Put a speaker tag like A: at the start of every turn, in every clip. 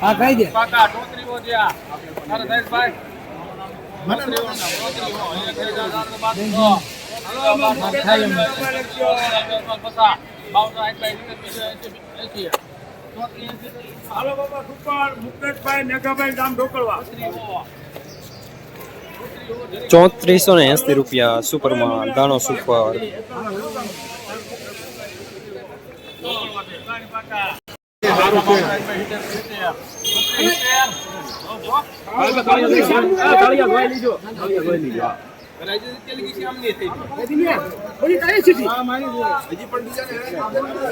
A: હા કહી દે.
B: તારા
C: ચોત્રીસો ને એંસી રૂપિયા સુપરમાં દાણો સુપર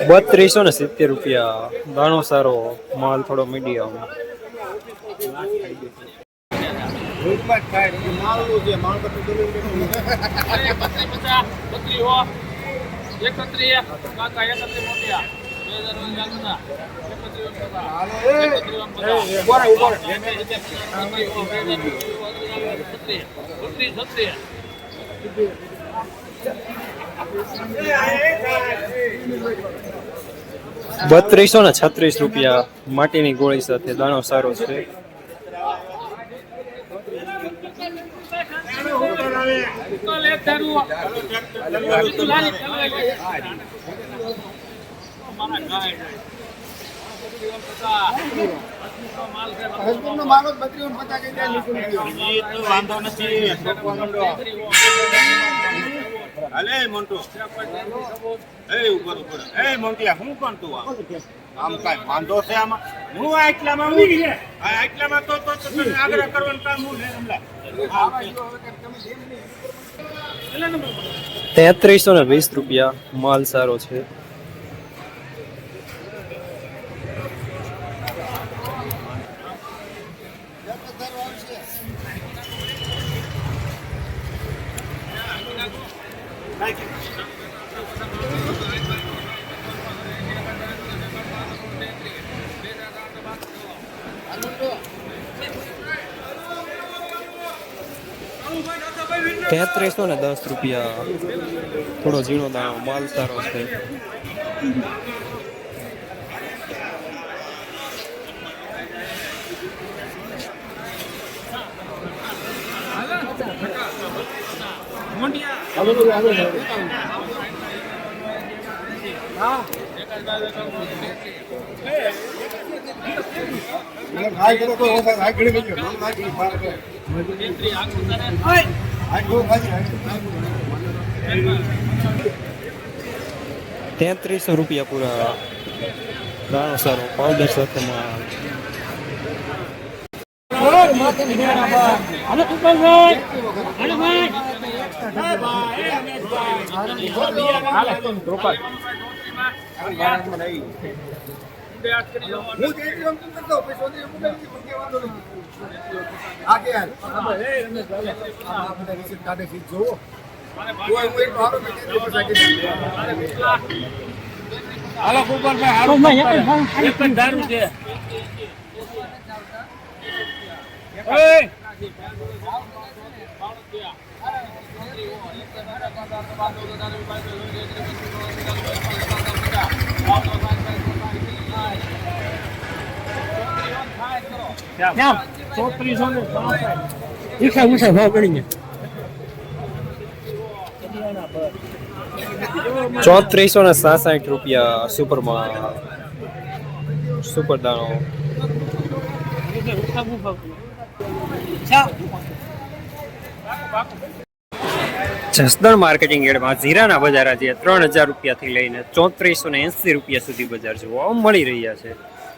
C: બત્રીસો ને સિત્તેર રૂપિયા ઘણો સારો માલ થોડો મીડિયમ.
B: એકત્રીસ, કાકા એકત્રીસ મોટિયા.
C: બત્રીસો ને છત્રીસ રૂપિયા માટીની ગોળી સાથે દાણો સારો છે.
D: વાંધો નથી. અલે મોન્ટુ. એ ઉપર ઉપર એ મોન્ટિયા હું કોણ તું આમ? આમ વાંધો છે આમાં? હું આ એટલામાં હું? આ એટલામાં તો તો તો તને આગ્રહ કરવાનું કામ હું ને હમણાં?
C: તેત્રીસો ને વીસ રૂપિયા માલ સારો છે. તેત્રીસો ને દસ રૂપિયા થોડો ઝીણો દાણો માલ સારો છે. તેત્રીસો રૂપિયા પૂરા. દાણો સારો પાવડર સાથે માલ
D: હાલો કુંવરભાઈ હાલો. એક જ ધારું છે. ચોત્રીસો ને
A: ઊંચા ઊંચા ભાવ ગણી
C: ચોત્રીસો ને સાસઠ રૂપિયા સુપરમાં સુપર દાણો. જસદણ માર્કેટિંગ યાર્ડમાં જીરાના બજાર આજે ત્રણ હજાર રૂપિયાથી લઈને ચોત્રીસો ને એંસી રૂપિયા સુધી બજાર જોવા મળી રહ્યા છે.